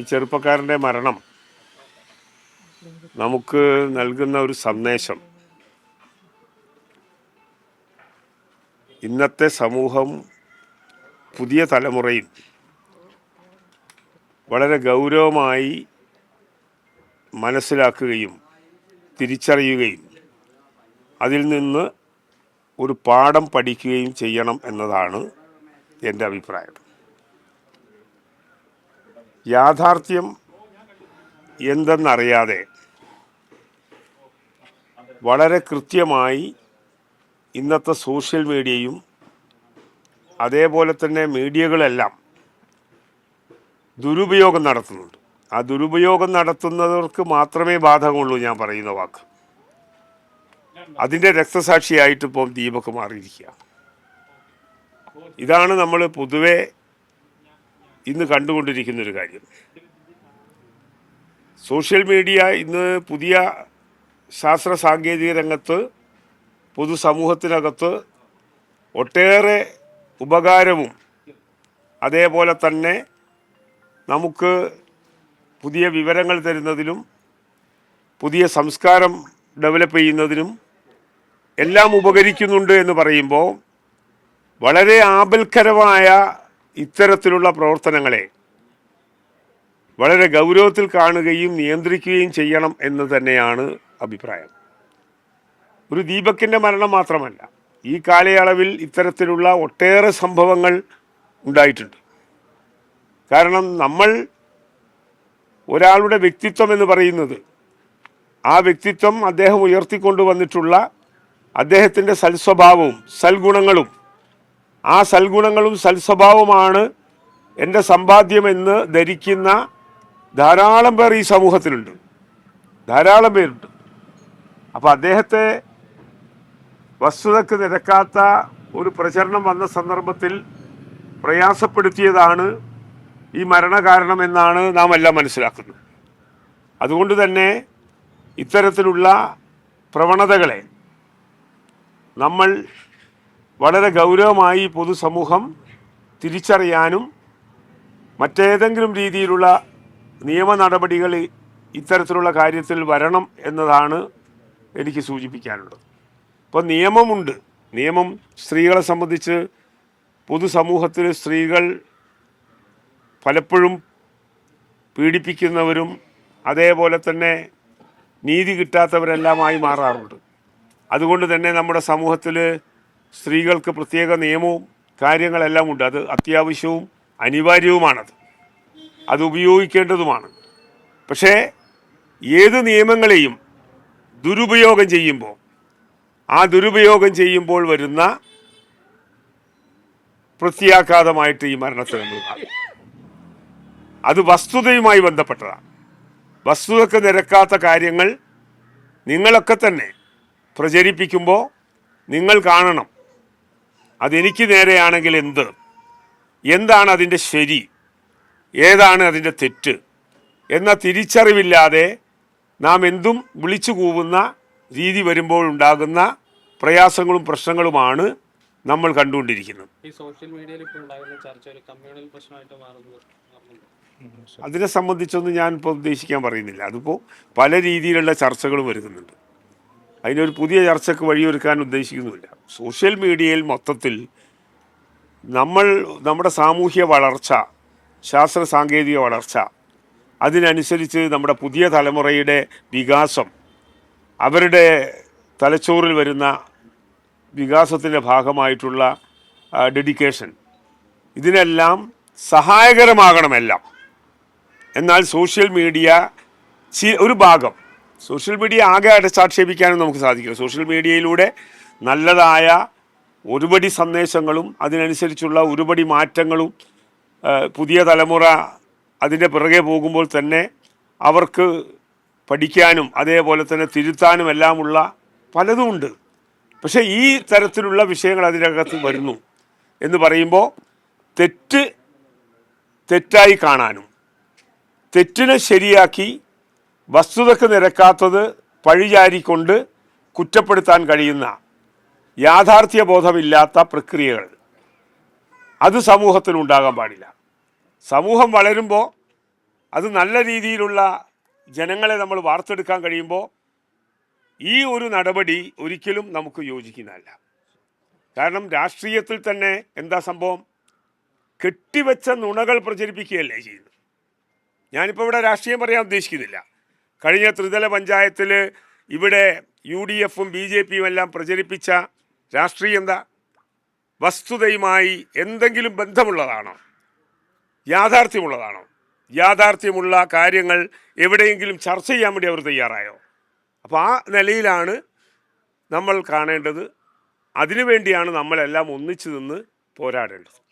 ഈ ചെറുപ്പക്കാരന്റെ മരണം നമുക്ക് നൽകുന്ന ഒരു സന്ദേശം. ഇന്നത്തെ സമൂഹം പുതിയ തലമുറയിൽ വളരെ ഗൗരവമായി മനസ്സിലാക്കുകയും തിരിച്ചറിയുകയും അതിൽ നിന്ന് ഒരു പാഠം പഠിക്കുകയും ചെയ്യണം എന്നതാണ് എന്റെ അഭിപ്രായം. യാഥാർത്ഥ്യം എന്തെന്നറിയാതെ വളരെ കൃത്യമായി ഇന്നത്തെ സോഷ്യൽ മീഡിയയും അതേപോലെ തന്നെ മീഡിയകളെല്ലാം ദുരുപയോഗം നടത്തുന്നുണ്ട്. ആ ദുരുപയോഗം നടത്തുന്നവർക്ക് മാത്രമേ ബാധകമുള്ളൂ ഞാൻ പറയുന്ന വാക്ക്. അതിന്റെ രക്തസാക്ഷിയായിട്ട് ഇപ്പം ദീപക് മാറിയിരിക്കുക ഇതാണ് നമ്മൾ പൊതുവെ ഇന്ന് കണ്ടുകൊണ്ടിരിക്കുന്ന ഒരു കാര്യം. സോഷ്യൽ മീഡിയ ഇന്ന് പുതിയ ശാസ്ത്ര സാങ്കേതിക രംഗത്ത് പൊതുസമൂഹത്തിനകത്ത് ഒട്ടേറെ ഉപകാരവും അതേപോലെ തന്നെ നമുക്ക് പുതിയ വിവരങ്ങൾ തരുന്നതിലും പുതിയ സംസ്കാരം ഡെവലപ്പ് ചെയ്യുന്നതിനും എല്ലാം ഉപകരിക്കുന്നുണ്ട് എന്ന് പറയുമ്പോൾ വളരെ ആപൽക്കരമായ ഇത്തരത്തിലുള്ള പ്രവർത്തനങ്ങളെ വളരെ ഗൗരവത്തിൽ കാണുകയും നിയന്ത്രിക്കുകയും ചെയ്യണം എന്ന് തന്നെയാണ് അഭിപ്രായം. ഒരു ദീപക്കിന്റെ മരണം മാത്രമല്ല ഈ കാലയളവിൽ ഇത്തരത്തിലുള്ള ഒട്ടേറെ സംഭവങ്ങൾ ഉണ്ടായിട്ടുണ്ട്. കാരണം നമ്മൾ ഒരാളുടെ വ്യക്തിത്വം എന്ന് പറയുന്നത് ആ വ്യക്തിത്വം അദ്ദേഹം ഉയർത്തിക്കൊണ്ടുവന്നിട്ടുള്ള അദ്ദേഹത്തിന്റെ സൽസ്വഭാവവും സൽഗുണങ്ങളും ആ സൽഗുണങ്ങളും സൽസ്വഭാവമാണ് എന്റെ സമ്പാദ്യമെന്ന് ധരിക്കുന്ന ധാരാളം പേർ ഈ സമൂഹത്തിലുണ്ട്. ധാരാളം പേരുണ്ട്. അപ്പോൾ അദ്ദേഹത്തെ വസ്തുതക്ക് നിരക്കാത്ത ഒരു പ്രചരണം വന്ന സന്ദർഭത്തിൽ പ്രയാസപ്പെടുത്തിയതാണ് ഈ മരണകാരണം എന്നാണ് നാം എല്ലാം മനസ്സിലാക്കുന്നത്. അതുകൊണ്ട് തന്നെ ഇത്തരത്തിലുള്ള പ്രവണതകളെ നമ്മൾ വളരെ ഗൗരവമായി പൊതുസമൂഹം തിരിച്ചറിയാനും മറ്റേതെങ്കിലും രീതിയിലുള്ള നിയമ നടപടികൾ ഇത്തരത്തിലുള്ള കാര്യത്തിൽ വരണം എന്നതാണ് എനിക്ക് സൂചിപ്പിക്കാനുള്ളത്. ഇപ്പോൾ നിയമമുണ്ട്. നിയമം സ്ത്രീകളെ സംബന്ധിച്ച് പൊതുസമൂഹത്തിൽ സ്ത്രീകൾ പലപ്പോഴും പീഡിപ്പിക്കുന്നവരും അതേപോലെ തന്നെ നീതി കിട്ടാത്തവരെല്ലാമായി മാറാറുണ്ട്. അതുകൊണ്ട് തന്നെ നമ്മുടെ സമൂഹത്തിൽ സ്ത്രീകൾക്ക് പ്രത്യേക നിയമവും കാര്യങ്ങളെല്ലാം ഉണ്ട്. അത് അത്യാവശ്യവും അനിവാര്യവുമാണത്. അത് ഉപയോഗിക്കേണ്ടതുമാണ്. പക്ഷേ ഏത് നിയമങ്ങളെയും ദുരുപയോഗം ചെയ്യുമ്പോൾ ആ ദുരുപയോഗം ചെയ്യുമ്പോൾ വരുന്ന പ്രത്യാഘാതമായിട്ട് ഈ മരണത്തെ നമ്മൾ അത് വസ്തുതയുമായി ബന്ധപ്പെട്ടതാണ്. വസ്തുതക്ക് നിരക്കാത്ത കാര്യങ്ങൾ നിങ്ങളൊക്കെ തന്നെ പ്രചരിപ്പിക്കുമ്പോൾ നിങ്ങൾ കാണണം. അതെനിക്ക് നേരെയാണെങ്കിൽ എന്ത്? എന്താണ് അതിന്റെ ശരി? ഏതാണ് അതിന്റെ തെറ്റ്? എന്ന തിരിച്ചറിവില്ലാതെ നാം എന്തും വിളിച്ചു കൂവുന്ന രീതി വരുമ്പോൾ ഉണ്ടാകുന്ന പ്രയാസങ്ങളും പ്രശ്നങ്ങളുമാണ് നമ്മൾ കണ്ടുകൊണ്ടിരിക്കുന്നത്. ഈ സോഷ്യൽ മീഡിയയിൽ ഇപ്പോൾ ഉണ്ടാകുന്ന ചർച്ച ഒരു കമ്മ്യൂണൽ പ്രശ്നമായിട്ട് മാറുന്നു. അതിനെ സംബന്ധിച്ചൊന്നും ഞാൻ ഇപ്പോൾ ഉദ്ദേശിക്കാൻ പറയുന്നില്ല. അതിപ്പോൾ പല രീതിയിലുള്ള ചർച്ചകളും വരുന്നുണ്ട്. അതിനൊരു പുതിയ ചർച്ചയ്ക്ക് വഴിയൊരുക്കാൻ ഉദ്ദേശിക്കുന്നുമില്ല സോഷ്യൽ മീഡിയയിൽ മൊത്തത്തിൽ നമ്മൾ നമ്മുടെ സാമൂഹ്യ വളർച്ച ശാസ്ത്ര സാങ്കേതിക വളർച്ച അതിനനുസരിച്ച് നമ്മുടെ പുതിയ തലമുറയുടെ വികാസം അവരുടെ തലച്ചോറിൽ വരുന്ന വികാസത്തിന്റെ ഭാഗമായിട്ടുള്ള ഡെഡിക്കേഷൻ ഇതിനെല്ലാം സഹായകരമാകണമെല്ലാം. എന്നാൽ സോഷ്യൽ മീഡിയ ഒരു ഭാഗം സോഷ്യൽ മീഡിയ ആകെ അടച്ചാക്ഷേപിക്കാനും നമുക്ക് സാധിക്കില്ല. സോഷ്യൽ മീഡിയയിലൂടെ നല്ലതായ ഒരുപടി സന്ദേശങ്ങളും അതിനനുസരിച്ചുള്ള ഒരുപടി മാറ്റങ്ങളും പുതിയ തലമുറ അതിന്റെ പിറകെ പോകുമ്പോൾ തന്നെ അവർക്ക് പഠിക്കാനും അതേപോലെ തന്നെ തിരുത്താനും എല്ലാമുള്ള പലതുമുണ്ട് പക്ഷേ ഈ തരത്തിലുള്ള വിഷയങ്ങൾ അതിനകത്ത് വരുന്നു എന്ന് പറയുമ്പോൾ തെറ്റ് തെറ്റായി കാണാനും തെറ്റിനെ ശരിയാക്കി വസ്തുതക്ക് നിരക്കാത്തത് പഴിചാരിക്കൊണ്ട് കുറ്റപ്പെടുത്താൻ കഴിയുന്ന യാഥാർത്ഥ്യ ബോധമില്ലാത്ത പ്രക്രിയകൾ. അത് സമൂഹത്തിൽ ഉണ്ടാകാൻ പാടില്ല. സമൂഹം വളരുമ്പോൾ അത് നല്ല രീതിയിലുള്ള ജനങ്ങളെ നമ്മൾ വാർത്തെടുക്കാൻ കഴിയുമ്പോൾ ഈ ഒരു നടപടി ഒരിക്കലും നമുക്ക് യോജിക്കുന്നതല്ല. കാരണം രാഷ്ട്രീയത്തിൽ തന്നെ എന്താ സംഭവം? കെട്ടിവെച്ച നുണകൾ പ്രചരിപ്പിക്കുകയല്ലേ ചെയ്യുന്നത്. ഞാനിപ്പോൾ ഇവിടെ രാഷ്ട്രീയം പറയാൻ ഉദ്ദേശിക്കുന്നില്ല. കഴിഞ്ഞ ത്രിതല പഞ്ചായത്തിൽ ഇവിടെ യു ഡി എഫും ബി ജെ പിയും എല്ലാം പ്രചരിപ്പിച്ച രാഷ്ട്രീയം എന്താ? വസ്തുതയുമായി എന്തെങ്കിലും ബന്ധമുള്ളതാണോ? യാഥാർത്ഥ്യമുള്ളതാണോ? യാഥാർത്ഥ്യമുള്ള കാര്യങ്ങൾ എവിടെയെങ്കിലും ചർച്ച ചെയ്യാൻ വേണ്ടി അവർ തയ്യാറായോ? അപ്പോൾ ആ നിലയിലാണ് നമ്മൾ കാണേണ്ടത്. അതിനുവേണ്ടിയാണ് നമ്മളെല്ലാം ഒന്നിച്ചു നിന്ന് പോരാടേണ്ടത്.